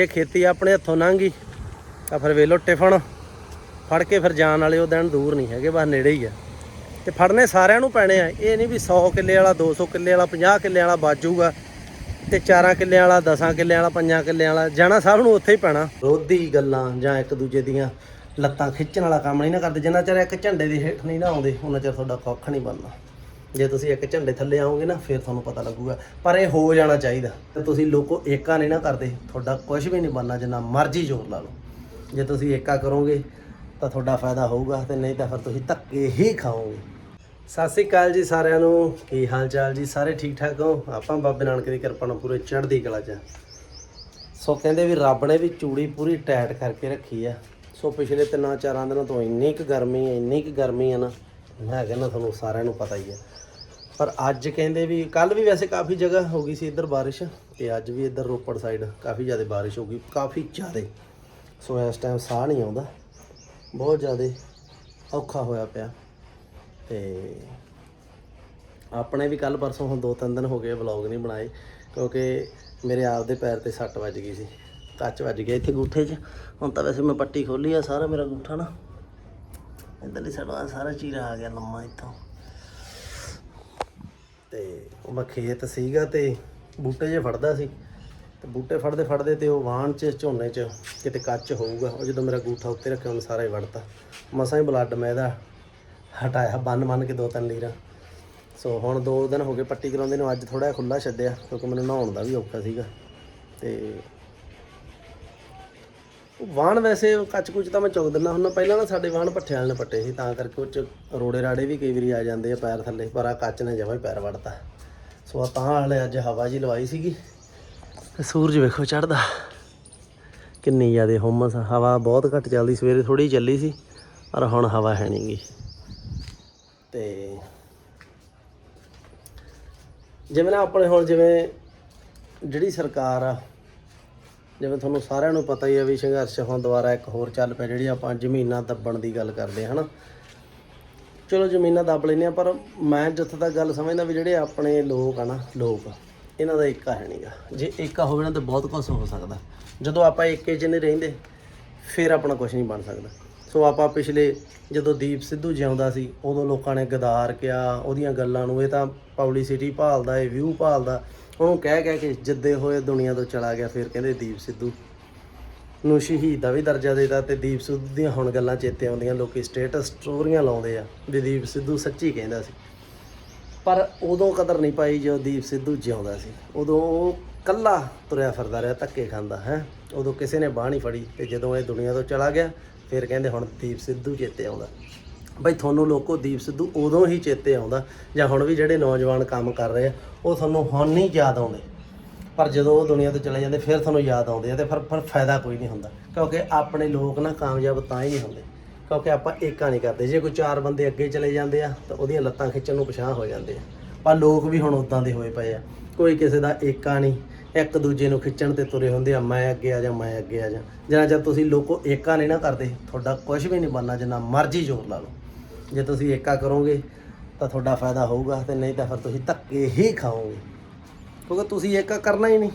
ਇਹ ਖੇਤੀ ਆਪਣੇ ਹੱਥੋਂ ਲੰਘੀ ਤਾਂ ਫਿਰ ਵੇਲੋ ਟਿਫਨ। ਫੜ ਕੇ ਫਿਰ ਜਾਣ ਵਾਲੇ ਉਹ ਦਿਨ ਦੂਰ ਨਹੀਂ ਹੈਗੇ, ਬਸ ਨੇੜੇ ਹੀ ਆ। ਤੇ ਫੜਨੇ ਸਾਰਿਆਂ ਨੂੰ ਪੈਣੇ ਆ। ਇਹ ਨਹੀਂ ਵੀ 100 ਕਿੱਲੇ ਵਾਲਾ 200 ਕਿੱਲੇ ਵਾਲਾ 50 ਕਿੱਲੇ ਵਾਲਾ ਬਾਜੂਗਾ, ਤੇ 4 ਕਿੱਲੇ ਵਾਲਾ 10 ਕਿੱਲੇ ਵਾਲਾ 5 ਕਿੱਲੇ ਵਾਲਾ, ਜਾਣਾ ਸਭ ਨੂੰ ਉੱਥੇ ਹੀ ਪੈਣਾ। ਰੋਧੀ ਗੱਲਾਂ ਜਾਂ ਇੱਕ ਦੂਜੇ ਦੀਆਂ ਲੱਤਾਂ ਖਿੱਚਣ ਵਾਲਾ ਕੰਮ ਨਹੀਂ ਨਾ ਕਰਦੇ। ਜਿੰਨਾ ਚਿਰ ਇੱਕ ਝੰਡੇ ਦੇ ਹੇਠ ਨਹੀਂ ਨਾ ਆਉਂਦੇ ਉਹਨਾਂ ਚਿਰ ਤੁਹਾਡਾ ਕੱਖ ਨਹੀਂ ਬਣਨਾ ਜੇ ਤੁਸੀਂ ਇੱਕ ਝੰਡੇ ਥੱਲੇ ਆਓਗੇ ਨਾ, ਫਿਰ ਤੁਹਾਨੂੰ ਪਤਾ ਲੱਗੂਗਾ। ਪਰ ਇਹ ਹੋ ਜਾਣਾ ਚਾਹੀਦਾ ਤੇ ਤੁਸੀਂ ਲੋਕੋ ਏਕਾ ਨਹੀਂ ਨਾ ਕਰਦੇ। ਤੁਹਾਡਾ ਕੁਝ ਵੀ ਨਹੀਂ ਬਣਨਾ, ਜਿੰਨਾ ਮਰਜ਼ੀ ਜ਼ੋਰ ਲਾ ਲਓ। ਜੇ ਤੁਸੀਂ ਏਕਾ ਕਰੋਗੇ, ਤਾਂ ਤੁਹਾਡਾ ਫਾਇਦਾ ਹੋਊਗਾ ਤੇ ਨਹੀਂ ਤਾਂ ਫਿਰ ਤੁਸੀਂ ਧੱਕੇ ਹੀ ਖਾਓਗੇ। ਸਤਿ ਸ੍ਰੀ ਅਕਾਲ ਜੀ ਸਾਰਿਆਂ ਨੂੰ। ਕੀ ਹਾਲ ਚਾਲ ਜੀ? ਸਾਰੇ ਠੀਕ ਠਾਕ ਹੋ? ਆਪਾਂ ਬਾਬੇ ਨਾਨਕ ਦੀ ਕਿਰਪਾ ਨਾਲ ਪੂਰੇ ਚੜ੍ਹਦੀ ਕਲਾ 'ਚ ਸੋ ਕਹਿੰਦੇ ਵੀ ਰੱਬ ਨੇ ਵੀ ਚੂੜੀ ਪੂਰੀ ਟਾਈਟ ਕਰਕੇ ਰੱਖੀ ਆ। ਸੋ ਪਿਛਲੇ ਤਿੰਨਾਂ ਚਾਰਾਂ ਦਿਨਾਂ ਤੋਂ ਇੰਨੀ ਕੁ ਗਰਮੀ ਹੈ ਇੰਨੀ ਕੁ ਗਰਮੀ ਹੈ ਨਾ, ਮੈਂ ਕਹਿੰਦਾ ਤੁਹਾਨੂੰ ਸਾਰਿਆਂ ਨੂੰ ਪਤਾ ਹੀ ਹੈ ਪਰ ਅੱਜ ਕਹਿੰਦੇ ਵੀ ਕੱਲ ਵੀ ਵੈਸੇ ਕਾਫੀ ਜਗ੍ਹਾ ਹੋ ਗਈ ਸੀ ਇੱਧਰ ਬਾਰਿਸ਼ ਤੇ ਅੱਜ ਵੀ ਇੱਧਰ ਰੋਪੜ ਸਾਈਡ ਕਾਫੀ ਜ਼ਿਆਦਾ ਬਾਰਿਸ਼ ਹੋ ਗਈ, ਕਾਫੀ ਜ਼ਿਆਦਾ। ਸੋ ਇਸ ਟਾਈਮ ਸਾਹ ਨਹੀਂ ਆਉਂਦਾ, ਬਹੁਤ ਜ਼ਿਆਦਾ ਔਖਾ ਹੋਇਆ ਪਿਆ। ਤੇ ਆਪਣੇ ਵੀ ਕੱਲ ਪਰਸੋਂ ਹੁਣ ਦੋ ਤਿੰਨ ਦਿਨ ਹੋ ਗਏ ਵਲੌਗ ਨਹੀਂ ਬਣਾਏ, ਕਿਉਂਕਿ ਮੇਰੇ ਆਪ ਦੇ ਪੈਰ ਤੇ ਸੱਟ ਵੱਜ ਗਈ ਸੀ, ਕੱਚ ਵੱਜ ਗਿਆ ਇੱਥੇ ਗੂਠੇ 'ਚ। ਹੁਣ ਤਾਂ ਵੈਸੇ ਮੈਂ ਪੱਟੀ ਖੋਲੀ ਆ ਸਾਰਾ ਮੇਰਾ ਗੂਠਾ ਨਾ। ਇੱਧਰਲੀ ਸਾਈਡ ਆ, ਸਾਰਾ ਚੀਰਾ ਆ ਗਿਆ ਲੰਮਾ ਇੱਥੋਂ। ਤੇ ਉਹ ਮੈਂ ਖੇਤ ਸੀਗਾ ਤੇ ਬੂਟੇ ਜੇ ਫੜਦਾ ਸੀ। ਤੇ ਬੂਟੇ ਫੜਦੇ ਫੜਦੇ ਤੇ ਉਹ ਵਾਹਣ 'ਚ, ਝੋਨੇ 'ਚ ਕਿਤੇ ਕੱਚ ਹੋਊਗਾ। ਉਹ ਜਦੋਂ ਮੇਰਾ ਗੂਠਾ ਉੱਤੇ ਰੱਖਿਆ, ਉਹਨੇ ਸਾਰਾ ਹੀ ਵੜਤਾ। ਮਸਾਂ ਹੀ ਬਲੱਡ ਮੈਂ ਇਹਦਾ ਹਟਾਇਆ, ਬੰਨ ਬੰਨ ਕੇ ਦੋ ਤਿੰਨ ਲੀਰਾਂ। ਸੋ ਹੁਣ ਦੋ ਦਿਨ ਹੋ ਗਏ, ਪੱਟੀ ਕਰਾਉਂਦੇ ਨੂੰ ਅੱਜ ਥੋੜਾ ਖੁੱਲਾ ਛੱਡਿਆ, ਕਿਉਂਕਿ ਮੈਨੂੰ ਨਹਾਉਣ ਦਾ ਵੀ ਔਖਾ ਸੀਗਾ। ਤੇ ਉਹ ਵੈਸੇ ਕੱਚ ਕੁਚ ਤਾਂ ਮੈਂ ਚੁੱਕ ਦਿੰਦਾ ਹੁੰਦਾ। ਪਹਿਲਾਂ ਨਾ ਸਾਡੇ ਵਾਹਣ ਪੱਠੇ ਵਾਲੇ ਨੇ ਪੱਟੇ ਸੀ, ਤਾਂ ਕਰਕੇ ਉਹ ਚ ਰੋੜੇ ਰਾੜੇ ਵੀ ਕਈ ਵਾਰੀ ਆ ਜਾਂਦੇ ਆ ਪੈਰ ਥੱਲੇ, ਪਰ ਆ ਕੱਚ ਨੇ ਜਮਾਂ ਹੀ ਪੈਰ ਵੜਤਾ। ਸੋ ਆ ਤਾਂ ਵਾਲੇ ਅੱਜ ਹਵਾ ਜੀ ਲਵਾਈ ਸੀਗੀ। ਤੇ ਸੂਰਜ ਵੇਖੋ ਚੜਦਾ ਕਿੰਨੀ ਜ਼ਿਆਦਾ ਹੁਮਸ ਹਵਾ ਬਹੁਤ ਘੱਟ ਚੱਲਦੀ, ਸਵੇਰੇ ਥੋੜੀ ਚੱਲੀ ਸੀ, ਪਰ ਹੁਣ ਹਵਾ ਹੈ ਨਹੀਂਗੀ ਤੇ ਜਿਵੇਂ ਨਾ ਆਪਣੇ ਹੁਣ ਜਿਵੇਂ ਜਿਹੜੀ ਸਰਕਾਰ ਆ ਜਿਵੇਂ ਤੁਹਾਨੂੰ ਸਾਰਿਆਂ ਨੂੰ ਪਤਾ ਹੀ ਆ ਵੀ ਸੰਘਰਸ਼ ਹੁਣ ਦੁਬਾਰਾ ਇੱਕ ਹੋਰ ਚੱਲ ਪਿਆ, ਜਿਹੜੀ ਆਪਾਂ ਜ਼ਮੀਨਾਂ ਦੱਬਣ ਦੀ ਗੱਲ ਕਰਦੇ ਹਾਂ ਹਨਾ? ਚਲੋ ਜ਼ਮੀਨਾਂ ਦੱਬ ਲੈਂਦੇ ਆ, ਪਰ ਮੈਂ ਜਿੱਥੇ ਤੱਕ ਗੱਲ ਸਮਝਦਾ ਵੀ ਜਿਹੜੇ ਆਪਣੇ ਲੋਕ ਆ ਨਾ, ਲੋਕ, ਇਹਨਾਂ ਦਾ ਏਕਾ ਹੈ ਨਹੀਂਗਾ ਜੇ ਏਕਾ ਹੋਵੇ ਨਾ ਤਾਂ ਬਹੁਤ ਕੁਝ ਹੋ ਸਕਦਾ। ਜਦੋਂ ਆਪਾਂ ਏਕੇ 'ਚ ਨਹੀਂ ਰਹਿੰਦੇ, ਫਿਰ ਆਪਣਾ ਕੁਝ ਨਹੀਂ ਬਣ ਸਕਦਾ। ਸੋ ਆਪਾਂ ਪਿਛਲੇ ਜਦੋਂ ਦੀਪ ਸਿੱਧੂ ਜਿਉਂਦਾ ਸੀ, ਉਦੋਂ ਲੋਕਾਂ ਨੇ ਗਦਾਰ ਕਿਹਾ ਉਹਦੀਆਂ ਗੱਲਾਂ ਨੂੰ, ਇਹ ਤਾਂ ਪਬਲਿਸਿਟੀ ਭਾਲਦਾ, ਇਹ ਵਿਊ ਭਾਲਦਾ। ਉਹਨੂੰ ਕਹਿ ਕਹਿ ਕੇ ਜਿੱਦੇ ਹੋਏ ਦੁਨੀਆ ਤੋਂ ਚਲਾ ਗਿਆ, ਫਿਰ ਕਹਿੰਦੇ ਦੀਪ ਸਿੱਧੂ। ਨੂੰ ਸ਼ਹੀਦ ਦਾ ਵੀ ਦਰਜਾ ਦੇਤਾ ਤੇ ਦੀਪ ਸਿੱਧੂ ਦੀਆਂ ਹੁਣ ਗੱਲਾਂ ਚੇਤੇ ਆਉਂਦੀਆਂ, ਲੋਕੀ ਸਟੇਟਸ ਸਟੋਰੀਆਂ ਲਾਉਂਦੇ ਆ ਵੀ ਦੀਪ ਸਿੱਧੂ ਸੱਚੀ ਕਹਿੰਦਾ ਸੀ। ਪਰ ਉਦੋਂ ਕਦਰ ਨਹੀਂ ਪਾਈ ਜਦੋਂ ਦੀਪ ਸਿੱਧੂ ਜਿਉਂਦਾ ਸੀ। ਉਦੋਂ ਉਹ ਕੱਲਾ ਤੁਰਿਆ ਫਿਰਦਾ ਰਿਹਾ, ਧੱਕੇ ਖਾਂਦਾ, ਹੈ। ਉਦੋਂ ਕਿਸੇ ਨੇ ਬਾਹ ਨਹੀਂ ਫੜੀ ਤੇ ਜਦੋਂ ਇਹ ਦੁਨੀਆ ਤੋਂ ਚਲਾ ਗਿਆ, ਫਿਰ ਕਹਿੰਦੇ ਹੁਣ ਦੀਪ ਸਿੱਧੂ ਚੇਤੇ ਆਉਂਦਾ। ਬਈ ਤੁਹਾਨੂੰ ਲੋਕੋ ਦੀਪ ਸਿੱਧੂ ਉਦੋਂ ਹੀ ਚੇਤੇ ਆਉਂਦਾ ਜਾਂ ਹੁਣ ਵੀ ਜਿਹੜੇ ਨੌਜਵਾਨ ਕੰਮ ਕਰ ਰਹੇ ਆ, ਉਹ ਤੁਹਾਨੂੰ ਹੁਣ ਨਹੀਂ ਯਾਦ ਆਉਂਦੇ। ਪਰ ਜਦੋਂ ਉਹ ਦੁਨੀਆ ਤੋਂ ਚਲੇ ਜਾਂਦੇ, ਫਿਰ ਤੁਹਾਨੂੰ ਯਾਦ ਆਉਂਦੇ ਆ ਤੇ ਫਿਰ ਫਿਰ ਫਾਇਦਾ ਕੋਈ ਨਹੀਂ ਹੁੰਦਾ। ਕਿਉਂਕਿ ਆਪਣੇ ਲੋਕ ਨਾ ਕਾਮਯਾਬ ਤਾਂ ਹੀ ਨਹੀਂ ਹੁੰਦੇ। ਕਿਉਂਕਿ ਆਪਾਂ ਏਕਾ ਨਹੀਂ ਕਰਦੇ। ਜੇ ਕੋਈ ਚਾਰ ਬੰਦੇ ਅੱਗੇ ਚਲੇ ਜਾਂਦੇ ਆ, ਤਾਂ ਉਹਦੀਆਂ ਲੱਤਾਂ ਖਿੱਚਣ ਨੂੰ ਪਛਾਣ ਹੋ ਜਾਂਦੇ ਆ। ਪਰ ਲੋਕ ਵੀ ਹੁਣ ਉਦਾਂ ਦੇ ਹੋਏ ਪਏ ਆ। ਕੋਈ ਕਿਸੇ ਦਾ ਏਕਾ ਨਹੀਂ। ਇੱਕ ਦੂਜੇ ਨੂੰ ਖਿੱਚਣ ਤੇ ਤੁਰੇ ਹੁੰਦੇ ਆ, ਮੈਂ ਅੱਗੇ ਆ ਜਾ ਮੈਂ ਅੱਗੇ ਆ ਜਾ। ਜਿੰਨਾ ਚਿਰ ਤੁਸੀਂ ਲੋਕੋ ਏਕਾ ਨਹੀਂ ਨਾ ਕਰਦੇ, ਤੁਹਾਡਾ ਕੁਝ ਵੀ ਨਹੀਂ ਬਣਨਾ, ਜਿੰਨਾ ਮਰਜ਼ੀ ਜ਼ੋਰ ਲਾ ਲਓ। ਜੇ ਤੁਸੀਂ ਏਕਾ ਕਰੋਗੇ ਤਾਂ ਤੁਹਾਡਾ ਫਾਇਦਾ ਹੋਊਗਾ ਤੇ ਨਹੀਂ ਤਾਂ ਫਿਰ ਤੁਸੀਂ ਧੱਕੇ ਹੀ ਖਾਓਗੇ। ਕਿਉਂਕਿ ਤੁਸੀਂ ਏਕਾ ਕਰਨਾ ਹੀ ਨਹੀਂ।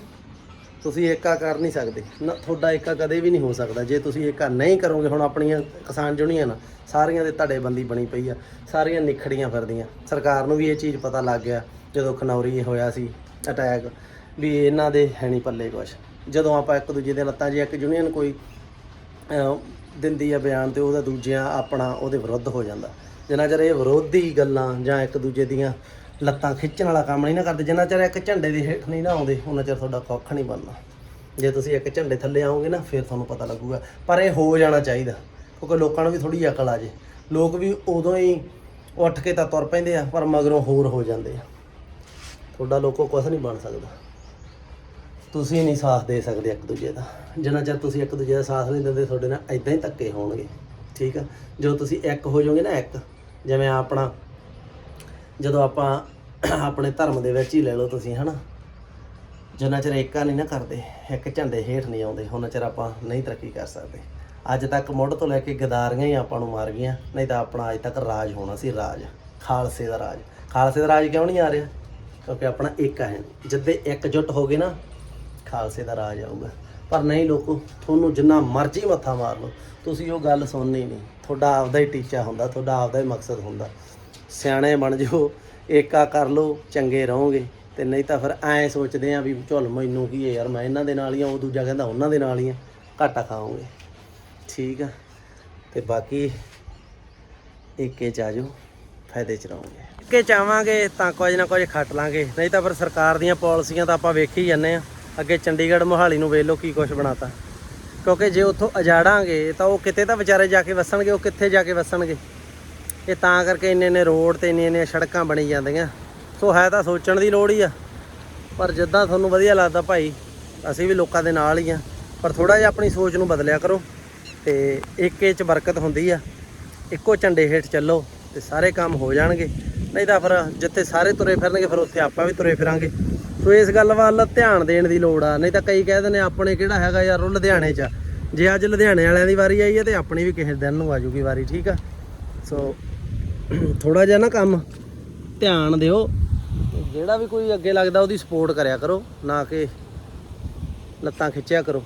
ਤੁਸੀਂ ਏਕਾ ਕਰ ਨਹੀਂ ਸਕਦੇ। ਨਾ, ਤੁਹਾਡਾ ਏਕਾ ਕਦੇ ਵੀ ਨਹੀਂ ਹੋ ਸਕਦਾ। ਜੇ ਤੁਸੀਂ ਏਕਾ ਨਹੀਂ ਕਰੋਗੇ, ਹੁਣ ਆਪਣੀਆਂ ਕਿਸਾਨ ਜੁਨੀਆਂ ਨਾ, ਸਾਰੀਆਂ ਦੇ ਧੜੇਬੰਦੀ ਬਣੀ ਪਈ ਆ, ਸਾਰੀਆਂ ਨਿਖੜੀਆਂ ਫਿਰਦੀਆਂ। ਸਰਕਾਰ ਨੂੰ ਵੀ ਇਹ ਚੀਜ਼ ਪਤਾ ਲੱਗ ਗਿਆ, ਜਦੋਂ ਖਨੌਰੀ ਹੋਇਆ ਸੀ ਅਟੈਕ ਵੀ ਇਹਨਾਂ ਦੇ ਹੈ ਨਹੀਂ ਪੱਲੇ ਕੁਛ। ਜਦੋਂ ਆਪਾਂ ਇੱਕ ਦੂਜੇ ਦੇ ਲੱਤਾਂ ਜੇ ਇੱਕ ਯੂਨੀਅਨ ਕੋਈ ਦਿੰਦੀ ਆ ਬਿਆਨ ਤੇ ਉਹਦਾ ਦੂਜਿਆਂ ਆਪਣਾ ਉਹਦੇ ਵਿਰੁੱਧ ਹੋ ਜਾਂਦਾ। ਜਿੰਨਾ ਚਿਰ ਇਹ ਵਿਰੋਧੀ ਗੱਲਾਂ ਜਾਂ ਇੱਕ ਦੂਜੇ ਦੀਆਂ ਲੱਤਾਂ ਖਿੱਚਣ ਵਾਲਾ ਕੰਮ ਨਹੀਂ ਨਾ ਕਰਦੇ, ਜਿੰਨਾ ਚਿਰ ਇੱਕ ਝੰਡੇ ਦੇ ਹੇਠ ਨਹੀਂ ਨਾ ਆਉਂਦੇ, ਉਹਨਾਂ ਚਿਰ ਤੁਹਾਡਾ ਕੱਖ ਨਹੀਂ ਬਣਨਾ ਜੇ ਤੁਸੀਂ ਇੱਕ ਝੰਡੇ ਥੱਲੇ ਆਓਗੇ ਨਾ, ਫਿਰ ਤੁਹਾਨੂੰ ਪਤਾ ਲੱਗੂਗਾ। ਪਰ ਇਹ ਹੋ ਜਾਣਾ ਚਾਹੀਦਾ, ਕਿਉਂਕਿ ਲੋਕਾਂ ਨੂੰ ਵੀ ਥੋੜੀ ਅਕਲ ਆ ਜੇ। ਲੋਕ ਵੀ ਉਦੋਂ ਹੀ ਉੱਠ ਕੇ ਤਾਂ ਤੁਰ ਪੈਂਦੇ ਆ, ਪਰ ਮਗਰੋਂ ਹੋਰ ਹੋ ਜਾਂਦੇ ਆ। ਤੁਹਾਡਾ ਲੋਕੋ ਕੁਝ ਨਹੀਂ ਬਣ ਸਕਦਾ। ਤੁਸੀਂ ਨਹੀਂ ਸਾਥ ਦੇ ਸਕਦੇ ਇੱਕ ਦੂਜੇ ਦਾ। ਜਿੰਨਾ ਚਿਰ ਤੁਸੀਂ ਇੱਕ ਦੂਜੇ ਦਾ ਸਾਥ ਨਹੀਂ ਦਿੰਦੇ, ਤੁਹਾਡੇ ਨਾਲ ਇਦਾਂ ਹੀ ਧੱਕੇ ਹੋਣਗੇ। ਠੀਕ ਆ? ਜਦੋਂ ਤੁਸੀਂ ਇੱਕ ਹੋ ਜਾਓਗੇ ਨਾ ਇੱਕ, ਜਿਵੇਂ ਆਪਣਾ, ਜਦੋਂ ਆਪਾਂ ਆਪਣੇ ਧਰਮ ਦੇ ਵਿੱਚ ਹੀ ਲੈ ਲਓ ਤੁਸੀਂ, ਹਨਾ? ਜਿੰਨਾ ਚਿਰ ਏਕਾ ਨਹੀਂ ਨਾ ਕਰਦੇ, ਇੱਕ ਝੰਡੇ ਹੇਠ ਨਹੀਂ ਆਉਂਦੇ, ਉਹਨਾਂ ਚਿਰ ਆਪਾਂ ਨਹੀਂ ਤਰੱਕੀ ਕਰ ਸਕਦੇ। ਅੱਜ ਤੱਕ ਮੁੱਢ ਤੋਂ ਲੈ ਕੇ ਗਦਾਰੀਆਂ ਹੀ ਆਪਾਂ ਨੂੰ ਮਾਰ ਗਈਆਂ, ਨਹੀਂ ਤਾਂ ਆਪਣਾ ਅੱਜ ਤੱਕ ਰਾਜ ਹੋਣਾ ਸੀ, ਰਾਜ। ਖਾਲਸੇ ਦਾ ਰਾਜ। ਖਾਲਸੇ ਦਾ ਰਾਜ ਕਿਉਂ ਨਹੀਂ ਆ ਰਿਹਾ? ਕਿਉਂਕਿ ਆਪਣਾ ਏਕਾ ਹੈ ਨਹੀਂ। ਜਿੱਦੇ ਇਕਜੁੱਟ ਹੋ ਗਏ ਨਾ ਖਾਲਸੇ ਦਾ ਰਾਜ ਆਊਗਾ। ਪਰ ਨਹੀਂ ਲੋਕੋ, ਤੁਹਾਨੂੰ ਜਿੰਨਾ ਮਰਜ਼ੀ ਮੱਥਾ ਮਾਰ ਲਓ, ਤੁਸੀਂ ਉਹ ਗੱਲ ਸੁਣਨੀ ਨਹੀਂ। ਤੁਹਾਡਾ ਆਪਦਾ ਹੀ ਟੀਚਾ ਹੁੰਦਾ, ਤੁਹਾਡਾ ਆਪਦਾ ਹੀ ਮਕਸਦ ਹੁੰਦਾ। ਸਿਆਣੇ ਬਣ ਜਾਓ, ਏਕਾ ਕਰ ਲਓ, ਚੰਗੇ ਰਹੋਗੇ। ਤੇ ਨਹੀਂ ਤਾਂ ਫਿਰ ਐਂ ਸੋਚਦੇ ਆ ਵੀ ਝੁੱਲ ਮੈਨੂੰ ਕੀ ਹੈ ਯਾਰ, ਮੈਂ ਇਹਨਾਂ ਦੇ ਨਾਲ ਹੀ ਆ, ਉਹ ਦੂਜਾ ਕਹਿੰਦਾ ਉਹਨਾਂ ਦੇ ਨਾਲ ਹੀ ਆ, ਘਾਟਾ ਖਾਓਗੇ। ਠੀਕ ਆ? ਤੇ ਬਾਕੀ ਏਕੇ ਚ ਆ ਜਾਓ, ਫਾਇਦੇ ਚ ਰਹੋਗੇ। ਏਕੇ ਚਾਵਾਂਗੇ ਤਾਂ ਕੁਝ ਨਾ ਕੁਝ ਖੱਟ ਲਾਂਗੇ। ਨਹੀਂ ਤਾਂ ਫਿਰ ਸਰਕਾਰ ਦੀਆਂ ਪਾਲਿਸੀਆਂ ਤਾਂ ਆਪਾਂ ਵੇਖੀ ਜਾਂਦੇ ਆ। ਅੱਗੇ ਚੰਡੀਗੜ੍ਹ ਮੋਹਾਲੀ ਨੂੰ ਵੇਖ ਲਓ ਕੀ ਕੁਝ ਬਣਾਤਾ। ਕਿਉਂਕਿ ਜੇ ਉੱਥੋਂ ਅਜਾੜਾਂਗੇ ਤਾਂ ਉਹ ਕਿਤੇ ਤਾਂ ਵਿਚਾਰੇ ਜਾ ਕੇ ਵਸਣਗੇ, ਉਹ ਕਿੱਥੇ ਜਾ ਕੇ ਵਸਣਗੇ? ਇਹ ਤਾਂ ਕਰਕੇ ਇੰਨੇ ਇੰਨੇ ਰੋਡ ਤੇ ਇੰਨੀਆਂ ਇੰਨੀਆਂ ਸੜਕਾਂ ਬਣੀ ਜਾਂਦੀਆਂ। ਸੋ ਹੈ ਤਾਂ ਸੋਚਣ ਦੀ ਲੋੜ ਹੀ ਆ। ਪਰ ਜਿੱਦਾਂ ਤੁਹਾਨੂੰ ਵਧੀਆ ਲੱਗਦਾ ਭਾਈ, ਅਸੀਂ ਵੀ ਲੋਕਾਂ ਦੇ ਨਾਲ ਹੀ ਆ। ਪਰ ਥੋੜਾ ਜਿਹਾ ਆਪਣੀ ਸੋਚ ਨੂੰ ਬਦਲਿਆ ਕਰੋ ਤੇ ਏਕੇ ਚ ਬਰਕਤ ਹੁੰਦੀ ਆ। ਇੱਕੋ ਝੰਡੇ ਹੇਠ ਚੱਲੋ ਤੇ ਸਾਰੇ ਕੰਮ ਹੋ ਜਾਣਗੇ। ਨਹੀਂ ਤਾਂ ਫਿਰ ਜਿੱਥੇ ਸਾਰੇ ਤੁਰੇ ਫਿਰਨਗੇ, ਫਿਰ ਉੱਥੇ ਆਪਾਂ ਵੀ ਤੁਰੇ ਫਿਰਾਂਗੇ। ਸੋ ਇਸ ਗੱਲ ਵੱਲ ਧਿਆਨ ਦੇਣ ਦੀ ਲੋੜ ਆ। ਨਹੀਂ ਤਾਂ ਕਈ ਕਹਿ ਦਿੰਦੇ ਆਪਣੇ ਕਿਹੜਾ ਹੈਗਾ ਯਾਰ ਉਹ ਲੁਧਿਆਣੇ 'ਚ ਆ। ਜੇ ਅੱਜ ਲੁਧਿਆਣੇ ਵਾਲਿਆਂ ਦੀ ਵਾਰੀ ਆਈ ਹੈ ਤੇ ਆਪਣੀ ਵੀ ਕਿਸੇ ਦਿਨ ਨੂੰ ਆਜੂਗੀ ਵਾਰੀ, ਠੀਕ ਆ? ਸੋ ਥੋੜਾ ਜਿਹਾ ਨਾ ਕੰਮ, ਧਿਆਨ ਦਿਓ। ਜਿਹੜਾ ਵੀ ਕੋਈ ਅੱਗੇ ਲੱਗਦਾ ਉਹਦੀ ਸਪੋਰਟ ਕਰਿਆ ਕਰੋ, ਨਾ ਕਿ ਲੱਤਾਂ ਖਿੱਚਿਆ ਕਰੋ।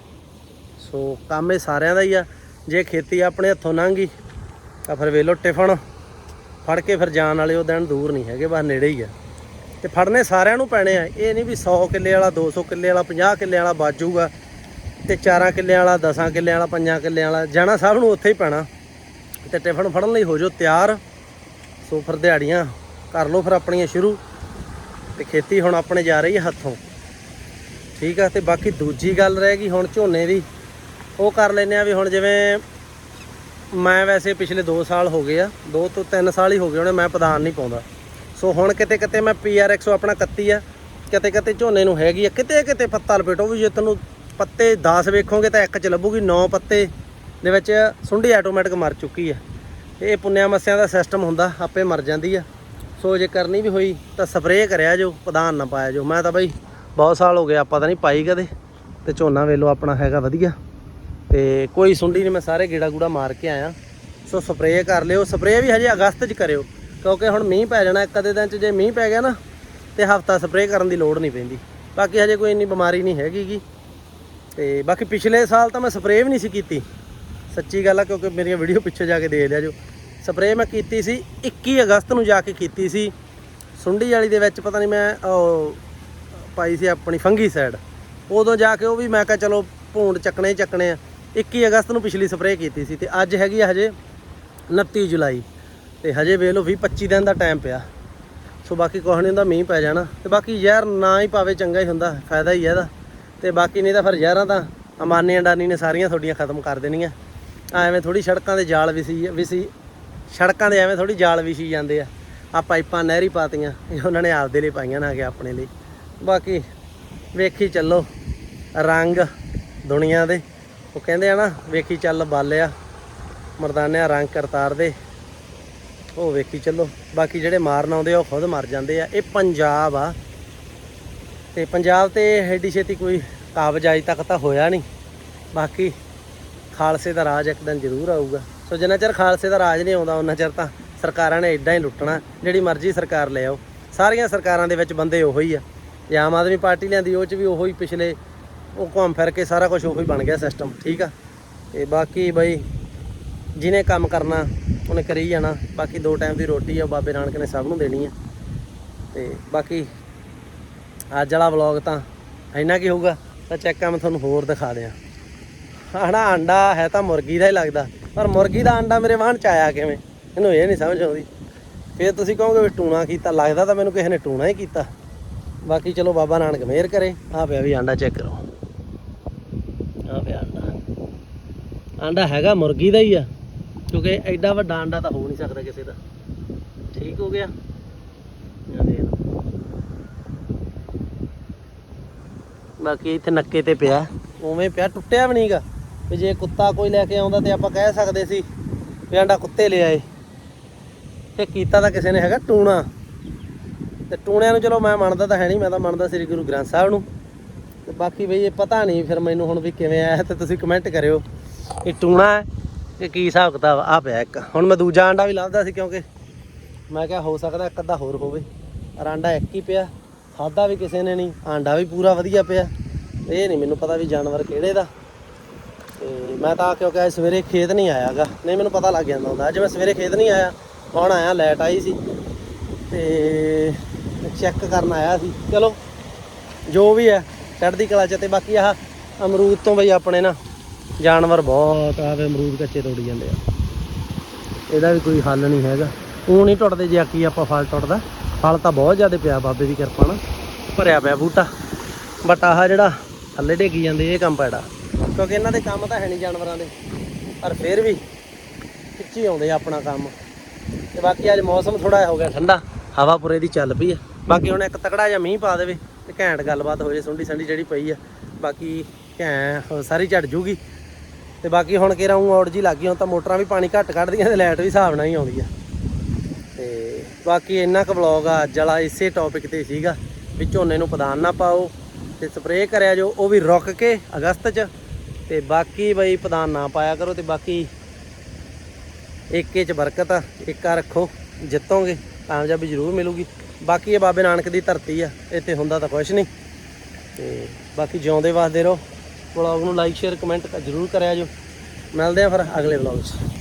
ਸੋ, ਕੰਮ ਇਹ ਸਾਰਿਆਂ ਦਾ ਹੀ ਆ। ਜੇ ਖੇਤੀ ਆਪਣੇ ਹੱਥੋਂ ਲੰਘ ਗਈ, ਤਾਂ ਫਿਰ ਵੇਲੋ ਟਿਫਨ। ਫੜ ਕੇ ਫਿਰ ਜਾਣ ਵਾਲੇ ਉਹ ਦਿਨ ਦੂਰ ਨਹੀਂ ਹੈਗੇ, ਬਸ ਨੇੜੇ ਹੀ ਆ। ਤੇ ਫੜਨੇ ਸਾਰਿਆਂ ਨੂੰ ਪੈਣੇ ਆ। ਇਹ ਨਹੀਂ ਵੀ 100 ਕਿੱਲੇ ਵਾਲਾ 200 ਕਿੱਲੇ ਵਾਲਾ 50 ਕਿੱਲੇ ਵਾਲਾ ਬਾਜੂਗਾ ਤੇ 4 ਕਿੱਲੇ ਵਾਲਾ 10 ਕਿੱਲੇ ਵਾਲਾ 5 ਕਿੱਲੇ ਵਾਲਾ, ਜਾਣਾ ਸਭ ਨੂੰ ਉੱਥੇ ਹੀ ਪੈਣਾ। ਤੇ ਟਿਫਨ ਫੜਨ ਲਈ ਹੋ ਜਾਓ ਤਿਆਰ। ਸੋ ਫਿਰ ਦਿਹਾੜੀਆਂ ਕਰ ਲਓ ਫਿਰ ਆਪਣੀਆਂ ਸ਼ੁਰੂ। ਤੇ ਖੇਤੀ ਹੁਣ ਆਪਣੇ ਜਾ ਰਹੀ ਹੈ ਹੱਥੋਂ। ਠੀਕ ਆ, ਤੇ ਬਾਕੀ ਦੂਜੀ ਗੱਲ ਰਹਿ ਗਈ ਹੁਣ ਝੋਨੇ ਦੀ। ਉਹ ਕਰ ਲੈਨੇ ਆ ਵੀ ਹੁਣ ਜਿਵੇਂ ਮੈਂ ਵੈਸੇ ਪਿਛਲੇ 2 ਸਾਲ ਹੋ ਗਏ ਆ। 2 ਤੋਂ 3 ਸਾਲ ਹੀ ਹੋ ਗਏ ਹੋਣੇ ਮੈਂ ਪ੍ਰਧਾਨ ਨਹੀਂ ਪਾਉਂਦਾ। ਸੋ ਹੁਣ ਕਿਤੇ ਕਿਤੇ ਮੈਂ ਪੀਆਰ 100 ਆਪਣਾ 31 ਆ। ਕਿਤੇ ਕਿਤੇ ਝੋਨੇ ਨੂੰ ਹੈਗੀ ਆ। ਕਿਤੇ ਕਿਤੇ ਪੱਤਾ ਲਪੇਟੋ ਵੀ ਜੇ ਤੁਹਾਨੂੰ ਪੱਤੇ 10 ਵੇਖੋਗੇ ਤਾਂ ਇੱਕ ਚ ਲੱਭੂਗੀ 9 ਪੱਤੇ ਦੇ ਵਿੱਚ ਸੁੰਡੀ ਆਟੋਮੈਟਿਕ ਮਰ ਚੁੱਕੀ ਆ। ਇਹ ਪੁੰਨਿਆ ਮੱਸਿਆਂ ਦਾ ਸਿਸਟਮ ਹੁੰਦਾ, ਆਪੇ ਮਰ ਜਾਂਦੀ ਆ। ਸੋ ਜੇ ਕਰਨੀ ਵੀ ਹੋਈ ਤਾਂ ਸਪਰੇਅ ਕਰਿਆ ਜੋ ਪ੍ਰਧਾਨ ਨਾ ਪਾਇਆ ਜੋ। ਮੈਂ ਤਾਂ ਬਈ ਬਹੁਤ ਸਾਲ ਹੋ ਗਏ ਆਪਾਂ ਤਾਂ ਨਹੀਂ ਪਾਈ ਕਦੇ। ਤੇ ਝੋਨਾ ਵੇਲੋ ਆਪਣਾ ਹੈਗਾ ਵਧੀਆ। ਤੇ ਕੋਈ ਸੁੰਡੀ ਨਹੀਂ, ਮੈਂ ਸਾਰੇ ਗੇੜਾ ਗੂੜਾ ਮਾਰ ਕੇ ਆਇਆ। ਸੋ ਸਪਰੇਅ ਕਰ ਲਿਓ। ਸਪਰੇਅ ਵੀ ਹਜੇ ਅਗਸਤ 'ਚ ਕਰਿਓ। ਕਿਉਂਕਿ ਹੁਣ ਮੀਂਹ ਪੈ ਜਾਣਾ ਇੱਕ ਅੱਧੇ ਦਿਨ 'ਚ, ਜੇ ਮੀਂਹ ਪੈ ਗਿਆ ਨਾ, ਤੇ ਹਫਤਾ ਸਪਰੇਅ ਕਰਨ ਦੀ ਲੋੜ ਨਹੀਂ ਪੈਂਦੀ। ਬਾਕੀ ਹਜੇ ਕੋਈ ਇੰਨੀ ਬਿਮਾਰੀ ਨਹੀਂ ਹੈਗੀ ਗੀ। ਤੇ ਬਾਕੀ ਪਿਛਲੇ ਸਾਲ ਤਾਂ ਮੈਂ ਸਪਰੇਅ ਵੀ ਨਹੀਂ ਸੀ ਕੀਤੀ। ਸੱਚੀ ਗੱਲ ਆ, ਕਿਉਂਕਿ ਮੇਰੀਆਂ ਵੀਡੀਓ ਪਿੱਛੇ ਜਾ ਕੇ ਦੇਖ ਲਿਆ ਜੋ। ਸਪਰੇਅ ਮੈਂ ਕੀਤੀ ਸੀ 21 ਅਗਸਤ ਨੂੰ ਜਾ ਕੇ ਕੀਤੀ ਸੀ। ਸੁੰਡੀ ਵਾਲੀ ਦੇ ਵਿੱਚ ਪਤਾ ਨਹੀਂ ਮੈਂ ਪਾਈ ਸੀ ਆਪਣੀ ਫੰਗੀ ਸਾਈਡ ਉਦੋਂ ਜਾ ਕੇ ਉਹ ਵੀ ਮੈਂ ਕਿਹਾ ਚਲੋ ਭੂੰਡ ਚੱਕਣੇ ਹੀ ਚੱਕਣੇ ਆ। 21 ਅਗਸਤ ਨੂੰ ਪਿਛਲੀ ਸਪਰੇਅ ਕੀਤੀ ਸੀ, ਤੇ ਅੱਜ ਹੈਗੀ ਆ ਹਜੇ 29 ਜੁਲਾਈ। ਤੇ ਹਜੇ ਵੇਖ ਲਓ 20 25 ਦਿਨ ਦਾ ਟਾਈਮ ਪਿਆ। ਸੋ ਬਾਕੀ ਕੁਛ ਨਹੀਂ ਹੁੰਦਾ, ਮੀਂਹ ਪੈ ਜਾਣਾ। ਤੇ ਬਾਕੀ ਜ਼ਹਿਰ ਨਾ ਹੀ ਪਾਵੇ ਚੰਗਾ ਹੀ ਹੁੰਦਾ, ਫਾਇਦਾ ਹੀ ਹੈ ਇਹਦਾ। ਤੇ ਬਾਕੀ ਨਹੀਂ ਤਾਂ ਫਿਰ ਜ਼ਹਿਰਾਂ ਤਾਂ ਅਮਾਨੀ ਅੰਡਾਨੀ ਨੇ ਸਾਰੀਆਂ ਤੁਹਾਡੀਆਂ ਖਤਮ ਕਰ ਦੇਣੀਆਂ। ਐਵੇਂ ਥੋੜੀ ਸੜਕਾਂ ਦੇ ਜਾਲ ਵਿਸੀ ਵਿਸੀ ਸੜਕਾਂ ਦੇ ਐਵੇਂ ਥੋੜੀ ਜਾਲ ਵਿਛੀ ਜਾਂਦੇ ਆ। ਆ ਪਾਈਪਾਂ ਨਹਿਰੀ ਪਾਤੀਆਂ, ਇਹ ਉਹਨਾਂ ਨੇ ਆਪਦੇ ਲਈ ਪਾਈਆਂ ਨਾ ਕਿ ਆਪਣੇ ਲਈ। ਬਾਕੀ ਵੇਖੀ ਚੱਲੋ, ਰੰਗ ਦੁਨੀਆ ਦੇ। ਉਹ ਕਹਿੰਦੇ ਆ ਨਾ, ਵੇਖੀ ਚੱਲ ਬਾਲਿਆ, ਮਰਦਾਨਿਆ ਰੰਗ ਕਰਤਾਰ ਦੇ। ਉਹ ਵੇਖੀ ਚੱਲੋ। ਬਾਕੀ ਜਿਹੜੇ ਮਾਰਨ ਆਉਂਦੇ ਆ, ਉਹ ਖੁਦ ਮਰ ਜਾਂਦੇ ਆ। ਇਹ ਪੰਜਾਬ ਆ। ਤੇ ਪੰਜਾਬ ਤੇ ਐਡੀ ਛੇਤੀ ਕੋਈ ਕਾਬਜ ਤੱਕ ਤਾਂ ਹੋਇਆ ਨਹੀਂ। ਬਾਕੀ ਖਾਲਸੇ ਦਾ ਰਾਜ ਇੱਕ ਦਿਨ ਜ਼ਰੂਰ ਆਊਗਾ। ਸੋ ਜਿੰਨਾ ਚਿਰ ਖਾਲਸੇ ਦਾ ਰਾਜ ਨਹੀਂ ਆਉਂਦਾ ਉਹਨਾਂ ਚਿਰ ਤਾਂ ਸਰਕਾਰਾਂ ਨੇ ਇਦਾਂ ਹੀ ਲੁੱਟਣਾ। ਜਿਹੜੀ ਮਰਜ਼ੀ ਸਰਕਾਰ ਲੈ ਆਓ। ਸਾਰੀਆਂ ਸਰਕਾਰਾਂ ਦੇ ਵਿੱਚ ਬੰਦੇ ਉਹੋ ਹੀ ਆ। ਜੇ ਆਮ ਆਦਮੀ ਪਾਰਟੀ ਲਿਆਂਦੀ, ਉਹ ਚ ਵੀ ਉਹੋ ਹੀ ਪਿਛਲੇ ਉਹ ਘੁੰਮ ਫਿਰ ਕੇ ਸਾਰਾ ਕੁਝ ਉਹੋ ਹੀ ਬਣ ਗਿਆ ਸਿਸਟਮ ਠੀਕ ਆ? ਤੇ ਬਾਕੀ ਬਈ ਜਿਹਨੇ ਕੰਮ ਕਰਨਾ ਉਹਨੇ ਕਰੀ ਜਾਣਾ। ਬਾਕੀ ਦੋ ਟਾਈਮ ਦੀ ਰੋਟੀ ਆ, ਉਹ ਬਾਬੇ ਨਾਨਕ ਨੇ ਸਭ ਨੂੰ ਦੇਣੀ ਆ। ਤੇ ਬਾਕੀ ਅੱਜ ਵਾਲਾ ਵਲੌਗ ਤਾਂ ਇੰਨਾ ਕੀ ਹੋਊਗਾ, ਤਾਂ ਚੈੱਕ ਆ, ਮੈਂ ਤੁਹਾਨੂੰ ਹੋਰ ਦਿਖਾ ਦਿਆਂ। ਹਣਾ ਅੰਡਾ ਹੈ ਤਾਂ ਮੁਰਗੀ ਦਾ ਹੀ ਲੱਗਦਾ, ਪਰ ਮੁਰਗੀ ਦਾ ਆਂਡਾ ਮੇਰੇ ਵਾਹਨ ਚ ਆਇਆ ਕਿਵੇਂ? ਇਹਨੂੰ ਇਹ ਨਹੀਂ ਸਮਝ ਆਉਂਦੀ। ਫਿਰ ਤੁਸੀਂ ਕਹੋਗੇ ਵੀ ਟੂਣਾ ਕੀਤਾ, ਲੱਗਦਾ ਤਾਂ ਮੈਨੂੰ ਕਿਸੇ ਨੇ ਟੂਣਾ ਹੀ ਕੀਤਾ। ਬਾਕੀ ਚਲੋ ਬਾਬਾ ਨਾਨਕ ਮਿਹਰ ਕਰੇ ਆ ਪਿਆ ਵੀ ਆਂਡਾ ਚੈੱਕ ਕਰੋ। ਆ ਪਿਆ ਆਂਡਾ ਆਂਡਾ ਹੈਗਾ ਮੁਰਗੀ ਦਾ ਹੀ ਆ। ਕਿਉਂਕਿ ਐਡਾ ਵੱਡਾ ਆਂਡਾ ਤਾਂ ਹੋ ਨਹੀਂ ਸਕਦਾ ਕਿਸੇ ਦਾ। ਠੀਕ ਹੋ ਗਿਆ? ਆ ਬਾਕੀ ਇੱਥੇ ਨੱਕੇ ਤੇ ਪਿਆ। ਉਵੇਂ ਪਿਆ, ਟੁੱਟਿਆ ਵੀ ਨਹੀਂਗਾ ਵੀ ਜੇ ਕੁੱਤਾ ਕੋਈ ਲੈ ਕੇ ਆਉਂਦਾ ਤੇ ਆਪਾਂ ਕਹਿ ਸਕਦੇ ਸੀ ਵੀ ਆਂਡਾ ਕੁੱਤੇ ਲੈ ਆਏ। ਤੇ ਕੀਤਾ ਤਾਂ ਕਿਸੇ ਨੇ ਹੈਗਾ ਟੂਣਾ। ਤੇ ਟੂਣਿਆਂ ਨੂੰ ਚਲੋ ਮੈਂ ਮੰਨਦਾ ਤਾਂ ਹੈ ਨਹੀਂ, ਮੈਂ ਤਾਂ ਮੰਨਦਾ ਸ੍ਰੀ ਗੁਰੂ ਗ੍ਰੰਥ ਸਾਹਿਬ ਨੂੰ। ਤੇ ਬਾਕੀ ਬਈ ਇਹ ਪਤਾ ਨਹੀਂ, ਫਿਰ ਮੈਨੂੰ ਹੁਣ ਵੀ ਕਿਵੇਂ ਆਇਆ ਤੇ ਤੁਸੀਂ ਕਮੈਂਟ ਕਰਿਓ ਇਹ ਟੂਣਾ ਹੈ। ਕਿ ਕੀ ਹਿਸਾਬ ਕਿਤਾਬ ਆ ਪਿਆ ਇੱਕ। ਹੁਣ ਮੈਂ ਦੂਜਾ ਆਂਡਾ ਵੀ ਲੱਭਦਾ ਸੀ ਕਿਉਂਕਿ ਮੈਂ ਕਿਹਾ ਹੋ ਸਕਦਾ ਇੱਕ ਅੱਧਾ ਹੋਰ ਹੋਵੇ। ਪਰ ਆਂਡਾ ਇੱਕ ਹੀ ਪਿਆ ਖਾਦਾ ਵੀ ਕਿਸੇ ਨੇ ਨਹੀਂ, ਆਂਡਾ ਵੀ ਪੂਰਾ ਵਧੀਆ ਪਿਆ। ਇਹ ਨਹੀਂ ਮੈਨੂੰ ਪਤਾ ਵੀ ਜਾਨਵਰ ਕਿਹੜੇ ਦਾ। ਤੇ ਮੈਂ ਤਾਂ ਕਿਉਂਕਿ ਅੱਜ ਸਵੇਰੇ ਖੇਤ ਨਹੀਂ ਆਇਆਗਾ। ਨਹੀਂ, ਮੈਨੂੰ ਪਤਾ ਲੱਗ ਜਾਂਦਾ ਹੁੰਦਾ। ਅੱਜ ਮੈਂ ਸਵੇਰੇ ਖੇਤ ਨਹੀਂ ਆਇਆ, ਹੁਣ ਆਇਆ ਲੈਟ ਆਈ ਸੀ। ਤੇ ਚੈੱਕ ਕਰਨ ਆਇਆ ਸੀ। ਚਲੋ, ਜੋ ਵੀ ਹੈ, ਚੜ੍ਹਦੀ ਕਲਾ ਚ ਤੇ ਬਾਕੀ ਆਹ ਅਮਰੂਦ ਤੋਂ ਬਈ ਆਪਣੇ ਨਾ। ਜਾਨਵਰ ਬਹੁਤ ਆਵੇ ਅਮਰੂਦ ਕੱਚੇ ਤੋੜੀ ਜਾਂਦੇ ਆ। ਇਹਦਾ ਵੀ ਕੋਈ ਹੱਲ ਨਹੀਂ ਹੈਗਾ। ਉਹ ਨਹੀਂ ਟੁੱਟਦੇ ਜੇ ਆਕੀ ਆਪਾਂ ਫਲ ਟੁੱਟਦਾ। ਫਲ ਤਾਂ ਬਹੁਤ ਜ਼ਿਆਦਾ ਪਿਆ ਬਾਬੇ ਦੀ ਕਿਰਪਾ ਨਾਲ। ਭਰਿਆ ਪਿਆ ਬੂਟਾ। ਬਟ ਆਹ ਜਿਹੜਾ ਥੱਲੇ ਡੇਗੀ ਜਾਂਦੇ, ਇਹ ਕੰਮ ਪੈੜਾ। ਕਿਉਂਕਿ ਇਹਨਾਂ ਦੇ ਕੰਮ ਤਾਂ ਹੈ ਨਹੀਂ ਜਾਨਵਰਾਂ ਦੇ। ਪਰ ਫਿਰ ਵੀ ਖਿੱਚੀ ਆਉਂਦੇ ਆ ਆਪਣਾ ਕੰਮ। ਤੇ ਬਾਕੀ ਅੱਜ ਮੌਸਮ ਥੋੜਾ ਹੋ ਗਿਆ ਠੰਡਾ। ਹਵਾ ਪੁਰੇ ਦੀ ਚੱਲ ਪਈ ਆ। ਬਾਕੀ ਹੁਣ ਇੱਕ ਤਕੜਾ ਜਿਹਾ ਮੀਂਹ ਪਾ ਦੇਵੇ ਤੇ ਘੈਂਟ ਗੱਲਬਾਤ ਹੋ ਜੇ ਸੁੰਡੀ ਸੰਡੀ ਜਿਹੜੀ ਪਈ ਆ। ਬਾਕੀ ਘੈਂ, ਸਾਰੀ ਝੜ ਜੂਗੀ। ਤੇ ਬਾਕੀ ਹੁਣ ਕਿਹੜਾ ਉਹ ਆਊਟ ਜੀ ਲੱਗ ਗਈ ਹੁਣ ਤਾਂ ਮੋਟਰਾਂ ਵੀ ਪਾਣੀ ਘੱਟ ਕੱਢਦੀਆਂ ਤੇ ਲਾਈਟ ਵੀ ਹਿਸਾਬ ਨਾਲ ਹੀ ਆਉਂਦੀ ਆ। ਤੇ ਬਾਕੀ ਇੰਨਾ ਕੁ ਵਲੌਗ ਆ, ਅੱਜ ਵਾਲਾ ਇਸੇ ਟੌਪਿਕ ਤੇ ਸੀਗਾ ਵੀ ਝੋਨੇ ਨੂੰ ਪਦਾਨ ਨਾ ਪਾਓ ਤੇ ਸਪਰੇਅ ਕਰਿਆ ਜੋ, ਉਹ ਵੀ ਰੁਕ ਕੇ ਅਗਸਤ 'ਚ। ਤੇ ਬਾਕੀ ਬਈ ਪਦਾਨ ਨਾ ਪਾਇਆ ਕਰੋ ਤੇ ਬਾਕੀ ਏਕੇ 'ਚ ਬਰਕਤ ਆ, ਏਕਾ ਰੱਖੋ, ਜਿੱਤੋਗੇ, ਕਾਮਯਾਬੀ ਜ਼ਰੂਰ ਮਿਲੂਗੀ। ਬਾਕੀ ਇਹ ਬਾਬੇ ਨਾਨਕ ਦੀ ਧਰਤੀ ਆ, ਇੱਥੇ ਹੁੰਦਾ ਤਾਂ ਕੁਝ ਨਹੀਂ। ਤੇ ਬਾਕੀ ਜਿਉਂਦੇ ਵਾਸਦੇ ਰਹੋ। ਵਲੌਗ ਨੂੰ ਲਾਈਕ ਸ਼ੇਅਰ ਕਮੈਂਟ ਜ਼ਰੂਰ ਕਰਿਆ ਜੋ। ਮਿਲਦੇ ਆ ਫਿਰ ਅਗਲੇ ਵਲੌਗ 'ਚ।